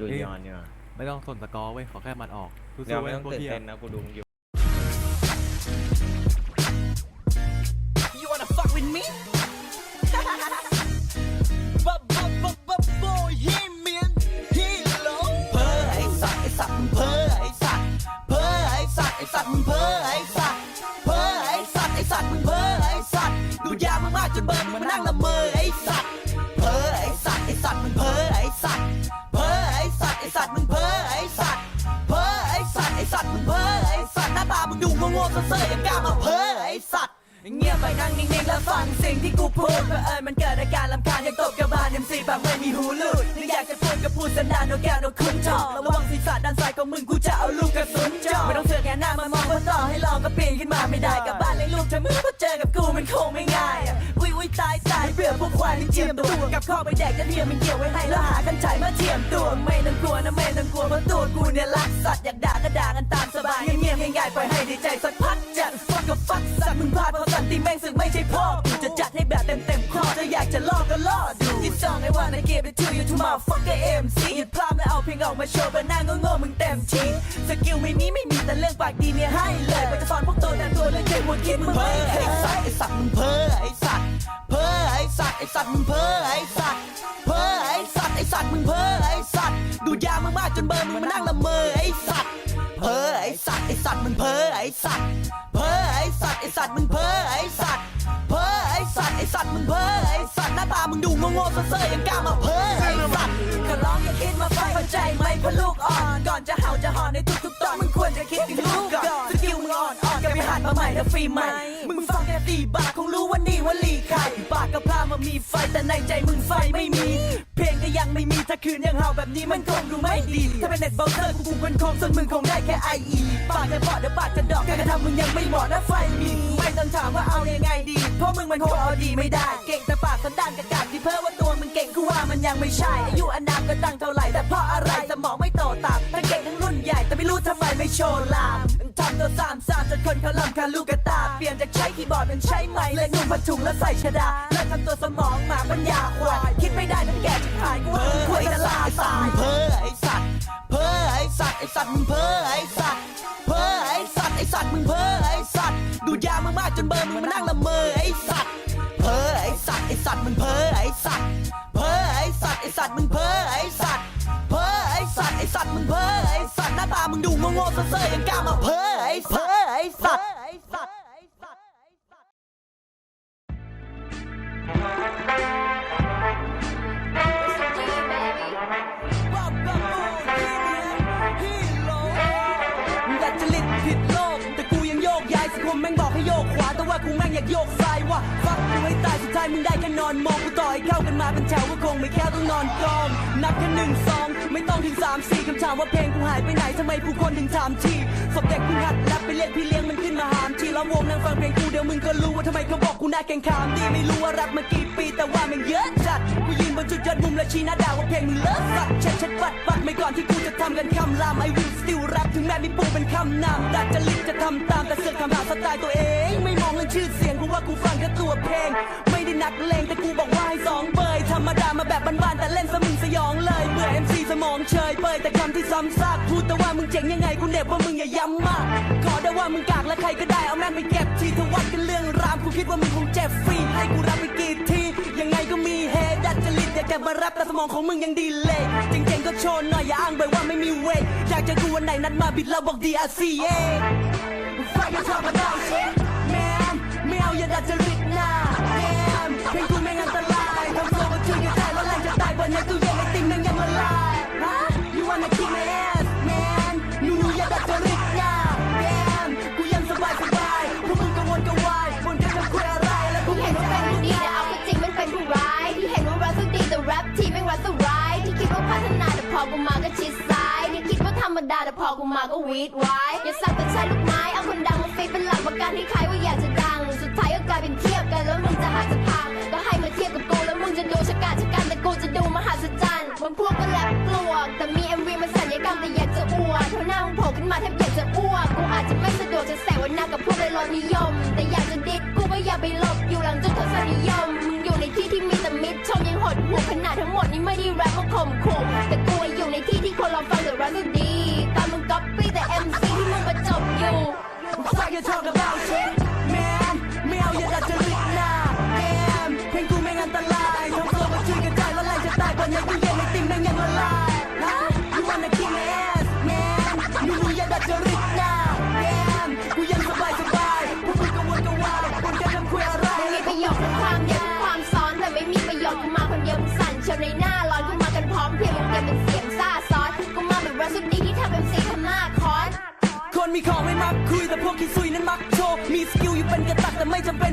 ดูยอนเนี่ยไม่ต้องสนสกอร์เว้ยขอแค่มันออกสู้เดี๋ยวๆไม่เว้ยต้องพวกตื่นพี่เต้อะนนะกูดูมึงอยู่ เซ่อๆยังกล้ามาเพ้อไอ้สัตว์เงียบไปนั่งนิ่งๆแล้วฟังสิ่งที่กูพูดเผอิญมันเกิดอาการลำคาญยังตกกระบาลยังสีแบบไม่มีหูลูดยังอยากจะพูดก็พูดสันดานโนแก้วโนคุ้นจอกระวังศีรษะด้านซ้ายของมึงกูจะเอาลูกกระสุนจ่อไม่ต้องเสือกแค่หน้ามามองเพราต่อให้ลองก็ปีนขึ้นมาไม่ได้กลับบ้านเลี้ยงลูกเธอมึงพอเจอกับกูมันคงไม่ง่ายอะอุ้ยอุ้ยตายตายเบื่อพวกควายที่เจียมตัวกับข้อไปแดกจะเทียมมันเกี่ยวไว้ให้แล้วหากันฉายมาเทียมตัวไม่ต้องกลัวนะไม่ต้องกลัวเพราะตัวกูเนี่ยรักสัตว์อยากด่า มไปชื่อยูทูบมาฟักกับเอ็มซีหยุดพลาดแล้วเอาเพลงออกมาโชว์บบหน้าโง่ๆมึงเต็มทีสกิลไม่มีไม่มีแต่เรื่องปากดีเนี่ยให้เลยไปจะสอนพวกตัวแต่ตัวเรื่องเก่งหัวคิดมึงไม่เคยไอ้สัตว์ไอ้สัตว์มึงเพ้อไอ้สัตว์เพ้อไอ้สัตว์ไอ้สัตว์มึงเพ้อไอ้สัตว์เพ้อไอ้สัตว์ไอ้สัตว์มึงเพ้อไอ้สัตว์ดูยามึงมากจนเบิร์มึงมานั่งละเมอไอ้สัตว์เพ้อไอ้สัตว์ไอ้สัตว์มึงเพ้อไอ้สัตว์เพ้อไอ้สัตว์ไอ้สัตว์มึงเพ้อไอ้สัตว์เพ้อไอ้สัตว์ไอ้สัตว์มึงเพ้อไอ้สัตว์หน้าตามึงดูโง่ๆเซ่อๆยังกล้ามาเพ้อ อร้องอย่าคิดมาไฟเข้าใจไหมเพราะลูกอ่อน ก่อนจะเห่าจะหอนในทุกๆตอนมึงควรจะคิดถึงลูกก่อนสกิลมึงอ่อนอ่อนก็ไปหัดมาใหม่ถ้าฟรีใหม่ มึงฟังแค่สี่บาทคงรู้ว่านี่ว่าลีใครปากกับพลามามีไฟแต่ในใจมึงไฟไม่มี เพลงก็ยังไม่มีถ้าคืนยังเห่าแบบนี้มันคงดูไม่ดี ถ้าเป็นเน็ตเบราว์เซอร์กูกูเป็นคงส่วนมึงคงได้แค่ไออีปากแค่ปอดเดี๋ยวปากจะดอกการกระทำมึงยังไม่เหมาะนะไฟมีไม่ ต้องถามว่าเอายังไงดี เพราะมึงมันโหดเอาดีไม่ได้ เก่งแต่ปากสันดานกระกาดที่เพ้อว่าตัวมึงเก่งกูว่ามันยังไม่ใช่ อายุอนามก็ตั้งเท่าไหร่ แต่เพราะอะไรสมองไม่โตตามทั้งเก่งทั้งรุ่นใหญ่แต่ไม่รู้ทำไมไม่โชว์ลามทำตัวสามสามจนคนเขาลำคาลูกกระตา เปลี่ยนจากใช้คีย์บอร์ดเป็นใช้ไม้เลยนุ่งผ้าถุงแล้วใส่ชดา แล้วทำตัวสมองหมาปัญญาควายคิดไม่ได้นั่นแกจะขายกูว่ามึงควรจะลาตายเพ้อไอสัตว์เพ้อไอสัตว์ไอสัตว์มึงเพ้อ เบิร์มึงมานั่งละเมอไอสัตว์เพ้อไอสัตว์ไอสัตว์มึงเพ้อไอสัตว์เพ้อไอสัตว์ไอสัตว์มึงเพ้อไอสัตว์เพ้อไอสัตว์ไอสัตว์มึงเพ้อไอสัตว์หน้าตามึงดูโง่ๆเซ่อๆยังกล้ามาเพ้อไอสัตว์เพ้อไอสัตว์ไอสัตว์ไอสัตว์ดัดจริตผิดโลกแต่กูยังโยกย้ายสังคมแม่งบอกให้โยกขวาแต่ว่า กูแม่งอยากโยกซ้ายว่ะฟักกูให้ตายสุดท้ายมึงได้แค่นอนมองกูต่อให้เข้ากันมาเป็นแถวก็คงไม่แค่ต้องนอนกอง นับแค่หนึ่งสองไม่ต้องถึงสามสี่คำถามว่าเพลงกูหายไปไหนทำไมผู้คนถึงถามทีศพเด็กกูหัดแรปไปเรียกพี่เลี้ยงมันขึ้นมาหามทีล้อมวงนั่งฟังเพลงกูเดี๋ยวมึงก็รู้ว่าทำไมเขาบอกกูหน้าแกงขามดีไม่รู้ว่ารักมากี่ปีแต่ว่ามันเยอะจัดกูยืนบนจุดยอดมุมและชี้หน้าด่าว่าเพลงมึงเลิศสัตว์เช็ดเช็ดปัดปัดไม่ก่อนที่กูจะทำกันคำลามไอวิลสติลแรปถึงแม้มีปูเป็นคำนามดัดจริตจะทำตามแต่เสือกทำหาสไตล์ตัวเองไม่ มองเรื่องชื่อเสียงกูว่ากูฟังแค่ตัวเพลง ไม่ได้นักเลงแต่กูบอกว่าให้สองเบยธรรมดามาแบบบ้านๆแต่เล่นสมึงสยองเลยเบื่อ MC สมองเชยเปยแต่คำที่ซ้ำซากพูดแต่ว่ามึงเจ๋งยังไงกูเหน็บว่ามึงอย่าย้ำมากขอได้ว่ามึงกากและใครก็ได้เอาแม่งไปเก็บทีทวัดกันเรื่องรามกูคิดว่ามึงคงเจ็บฟรีให้กูรับไปกี่ทียังไงก็มีเฮดัดจริตอยากจะมารับแต่สมองของมึงยังดีเลยจริงๆก็โชว์หน่อยอย่าอ้างไปว่าไม่มีเวทอยากจะดูวันไหนนัดมาบิดแล้วบอก DRCA ไฟกันชอบมาได้ชิแมนไม่เอาอย่าดัดจริตหน้าแมเพลงกูแม่งอันตรายทำโซ่ก็ช่วยกันได้แล้วแรงจะตายบนในตู้เย็นไอติมแม่งยังละลายฮะ you wanna kick my ass man หนูอย่าดัดจริตหน้าแมกูยังสบายสบายพวกมึงกังวลกังวายบนกันจะคุยอะไร แล้วกูเห็นว่าเป็นผู้ดีแต่เอาก็จริงมันเป็นผู้ร้ายที่เห็นว่ารักสุดดีแต่แรปทีไม่รักสุดร้ายที่คิดว่าพัฒนาแต่พอกูมาก็ชิดซ้ายที่คิดว่าธรรมดาแต่พอกูมาก็วีดไว้อย่าสักแต่ใช้ลูกไม้เอาคนดังมาฟีดเป็นหลักประกันให้ใคร มาแทบอยากจะอ้วกกูอาจจะไม่สะดวกจะแสวนากับพวกเลยรอนิยม แต่อยากจะดิดกูก็อย่าไปหลบอยู่หลังจุดทศนิยมมึงอยู่ในที่ที่มีแต่มิตรชมยังหดหูขนาดทั้งหมดนี้ไม่ได้แรปมาข่มขู่แต่กูอยู่ในที่ที่เพี อนคนมีของ